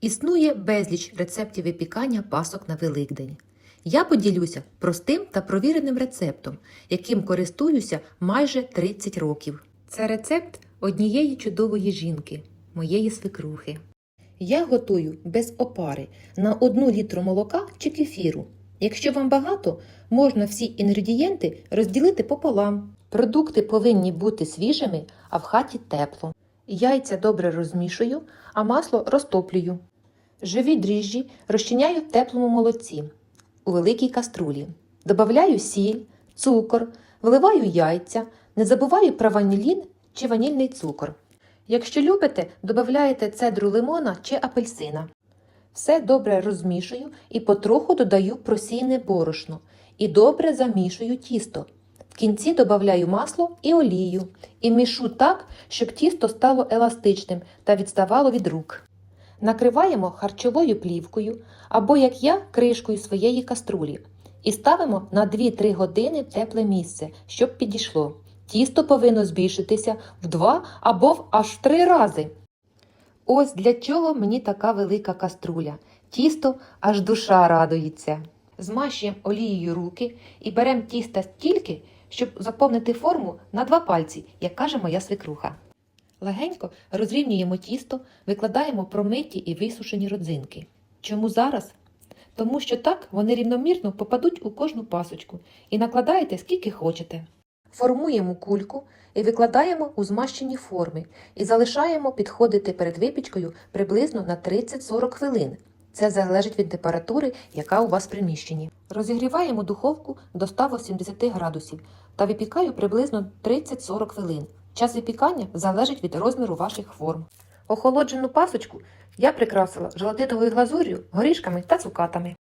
Існує безліч рецептів випікання пасок на Великдень. Я поділюся простим та провіреним рецептом, яким користуюся майже 30 років. Це рецепт однієї чудової жінки, моєї свекрухи. Я готую без опари на 1 літру молока чи кефіру. Якщо вам багато, можна всі інгредієнти розділити пополам. Продукти повинні бути свіжими, а в хаті тепло. Яйця добре розмішую, а масло розтоплюю. Живі дріжджі розчиняю в теплому молоці у великій каструлі. Добавляю сіль, цукор, вливаю яйця, не забуваю про ванілін чи ванільний цукор. Якщо любите, додаєте цедру лимона чи апельсина. Все добре розмішую і потроху додаю просійне борошно і добре замішую тісто. В кінці додаю масло і олію і мішу так, щоб тісто стало еластичним та відставало від рук. Накриваємо харчовою плівкою або, як я, кришкою своєї каструлі і ставимо на 2-3 години в тепле місце, щоб підійшло. Тісто повинно збільшитися в 2 або в аж 3 рази. Ось для чого мені така велика каструля. Тісто аж душа радується. Змащуємо олією руки і беремо тіста стільки, щоб заповнити форму на два пальці, як каже моя свекруха. Легенько розрівнюємо тісто, викладаємо промиті і висушені родзинки. Чому зараз? Тому що так вони рівномірно попадуть у кожну пасочку і накладаєте скільки хочете. Формуємо кульку і викладаємо у змащені форми і залишаємо підходити перед випічкою приблизно на 30-40 хвилин. Це залежить від температури, яка у вас в приміщенні. Розігріваємо духовку до 180 градусів та випікаю приблизно 30-40 хвилин. Час випікання залежить від розміру ваших форм. Охолоджену пасочку я прикрасила желатитовою глазур'ю, горішками та цукатами.